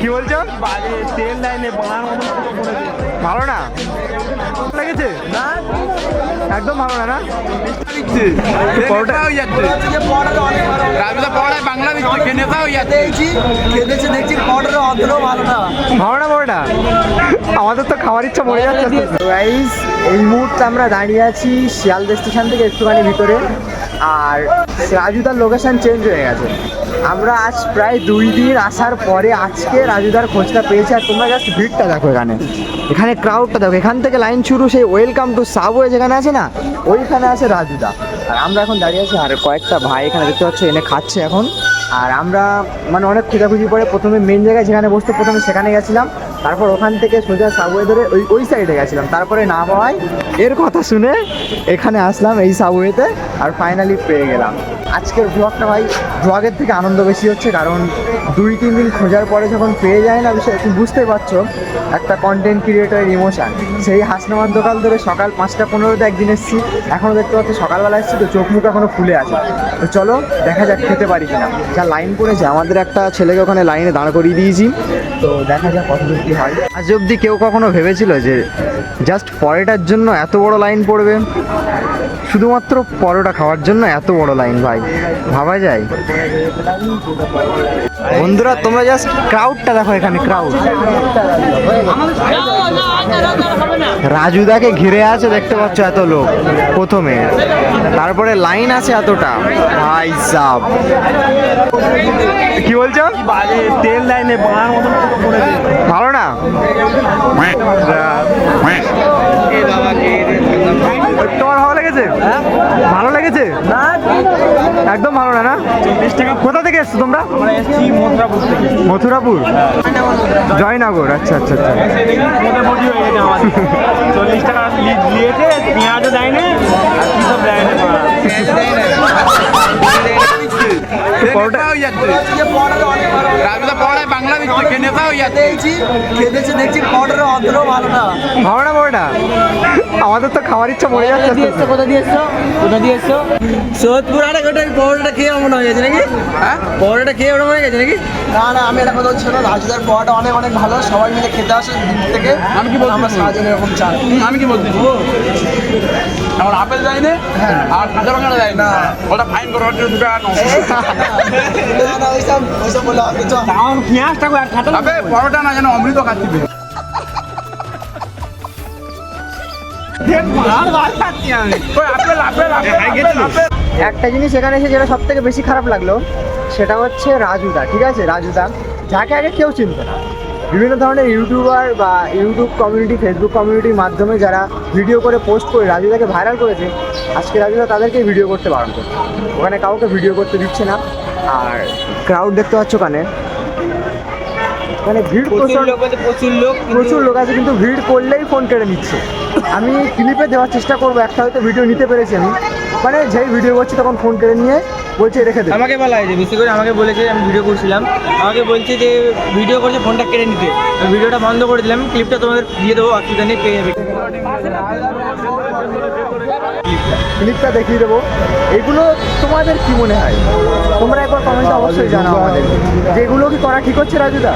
কি বলছো? তেল লাইনে বাংলার মতো ভালো না লেগেছে একদম ভালো না অতটাও ভালো না। না আমাদের তো খাওয়ার ইচ্ছা মরে যাচ্ছে। এই মুহূর্তে আমরা দাঁড়িয়ে আছি শিয়ালদা স্টেশন থেকে একটুখানি ভিতরে। আর রাজুদার লোকেশন চেঞ্জ হয়ে গেছে। আমরা আজ প্রায় দুই দিন আসার পরে আজকে রাজুদার খোঁজটা পেয়েছি, আর তোমরা জাস্ট ভিড়টা দেখো এখানে। এখানে ক্রাউডটা দেখো। এখান থেকে লাইন শুরু, সেই ওয়েলকাম টু সাবওয়ে যেখানে আছে না, ওইখানে আছে রাজুদা। আর আমরা এখন দাঁড়িয়ে আছি, আর কয়েকটা ভাই এখানে দেখতে পাচ্ছ, এনে খাচ্ছে এখন। আর আমরা মানে অনেক খোঁজাখুঁজি পরে প্রথমে মেন জায়গায় যেখানে বসতে, প্রথমে সেখানে গেছিলাম। তারপর ওখান থেকে সোজা সাবওয়ে ধরে ওই ওই সাইডে গেছিলাম। তারপরে না হওয়ায় এর কথা শুনে এখানে আসলাম এই সাবওয়েতে আর ফাইনালি পেয়ে গেলাম। আজকের ব্লগটা ভাই ব্লগের থেকে আনন্দ বেশি হচ্ছে, কারণ দুই, তিন দিন খোঁজার পরে যখন পেয়ে যায় না বিষয়, তুমি বুঝতেই পারছ, একটা কন্টেন্ট ক্রিয়েটরের ইমোশান সেই হাসনামার দোকান ধরে সকাল পাঁচটা পনেরোতে একদিন এসেছি এখনও দেখতে পাচ্ছি সকালবেলা এসেছি, তো চোখ মুখ এখনও ফুলে আছে। তো চলো, দেখা যাক খেতে পারি কিনা। যা লাইন পড়েছে, আমাদের একটা ছেলেকে ওখানে লাইনে দাঁড় করিয়ে দিয়েছি। তো দেখা যাক কতদূর কি হয়। আজ অবধি কেউ কখনো ভেবেছিল যে জাস্ট পরেটার জন্য এত বড় লাইন পড়বে? শুধুমাত্র পরোটা খাওয়ার জন্য এত বড় লাইন ভাই। ভাবা যায়। বন্ধুরা, তোমরা জাস্ট ক্রাউডটা দেখো এখানে ক্রাউড রাজুদাকে ঘিরে আছে, দেখতে পাচ্ছ এত লোক প্রথমে। তারপরে লাইন আছে এতটা। ভাই সাব। কি বলছো? তেল লাইনে ভালো না? তোমার ভালো লেগেছে? ভালো লেগেছে? একদম ভালো না না কোথা থেকে এসছো তোমরা? মথুরাপুর। মথুরাপুর জয়নগর আচ্ছা আচ্ছা আচ্ছা। চল্লিশ টাকা দিয়েছে পেঁয়াজও দেয় না আর কি সব দেয় না। ভালো না আমাদের তো খাওয়ার ইচ্ছা মরে যাচ্ছে আস্তে আস্তে। কোথা দিয়ে এসছো? কোথা দিয়ে এসছো? সোদপুর আরে গোটা পরোটা খেয়ে মনে হয়ে গেছে নাকি? হ্যাঁ? পরোটা খেয়ে ওটা হয়ে গেছে নাকি? না না আমি একটা কথা বলছি না। রাজুদার পড়াটা অনেক অনেক ভালো। সবাই মিলে খেতে আসে দিন থেকে। আমি কি বলছি? আমরা সারাদিন এরকম চাই আমি কি বলছি? আমার আপেল দেয় না আর কাঁচা বাংলা দেয় না। ওটা ফাইন করে হচ্ছে দু টাকা নশো। না না ওইসব ওইসব বলে চল আমার পেঁয়াজটা তবে পরোটা না যেন অমৃত খাচ্ছি একটা জিনিস এখানে এসে যেটা সব থেকে বেশি খারাপ লাগল সেটা হচ্ছে রাজুদা ঠিক আছে? রাজুদা যাকে আগে কেউ চিনত না। বিভিন্ন ধরনের ইউটিউবার বা ইউটিউব কমিউনিটি ফেসবুক কমিউনিটির মাধ্যমে যারা ভিডিও করে পোস্ট করে রাজুদাকে ভাইরাল করেছে আজকে রাজুদা তাদেরকে ভিডিও করতে বারণ করছে। ওখানে কাউকে ভিডিও করতে দিচ্ছে না। আর ক্রাউড দেখতে পাচ্ছ ওখানে মানে ভিড় প্রচুর প্রচুর লোক প্রচুর লোক প্রচুর লোক আছে কিন্তু ভিড় করলেই ফোন কেড়ে নিচ্ছে। আমি ক্লিপে দেওয়ার চেষ্টা করব, একটা হয়তো ভিডিও নিতে পেরেছি আমি। মানে যেই ভিডিও করছি তখন ফোন কেড়ে নিয়ে বলছে রেখে দেবে। আমাকে বলা হয়েছে বেশি করে আমাকে বলেছে আমি ভিডিও করছিলাম। আমাকে বলছে যে ভিডিও করছে ফোনটা কেড়ে নিতে। আমি ভিডিওটা বন্ধ করে দিলাম ক্লিপটা তোমাদের দিয়ে দেবো অসুবিধা নেই পেয়ে যাবে। ক্লিপটা দেখিয়ে দেবো। এগুলো তোমাদের কি মনে হয়? তোমরা একবার কমেন্টে অবশ্যই জানাও আমাদের। যেগুলো কি করা ঠিক হচ্ছে রাজুদা?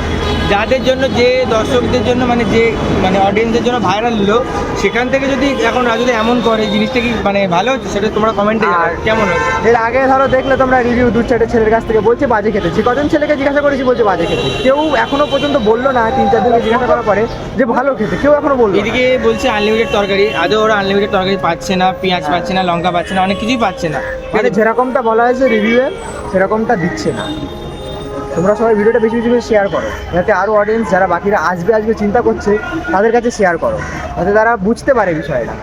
যাদের জন্য যে দর্শকদের জন্য মানে যে মানে অডিয়েন্সের জন্য ভাইরাল হলো সেখান থেকে যদি এখন রাজুদা এমন করে জিনিসটা কি মানে ভালো হচ্ছে? সেটা তোমরা কমেন্টে কেমন হচ্ছে এর আগে ধরো দেখলে তোমরা রিভিউ দু চারটে ছেলের কাছ থেকে বলছে বাজে খেতেছি কজন ছেলেকে জিজ্ঞাসা করেছি বলছে বাজে খেতে। কেউ এখনও পর্যন্ত বলল না তিন চার দিনকে জিজ্ঞাসা করার পরে যে ভালো খেতে। কেউ এখনও বলল এদিকে বলছে আনলিমিটেড তরকারি। আদৌ ওরা আনলিমিটেড তরকারি পাচ্ছে না পেঁয়াজ পাচ্ছে না লঙ্কা পাচ্ছে না অনেক কিছুই পাচ্ছে না। মানে যেরকমটা বলা হয়েছে রিভিউয়ে সেরকমটা দিচ্ছে না। তোমরা সবাই ভিডিওটা বেশি বেশি করে শেয়ার করো। যাতে আরও অডিয়েন্স যারা বাকিরা আসবে আসবে চিন্তা করছে তাদের কাছে শেয়ার করো। যাতে তারা বুঝতে পারে বিষয়টা।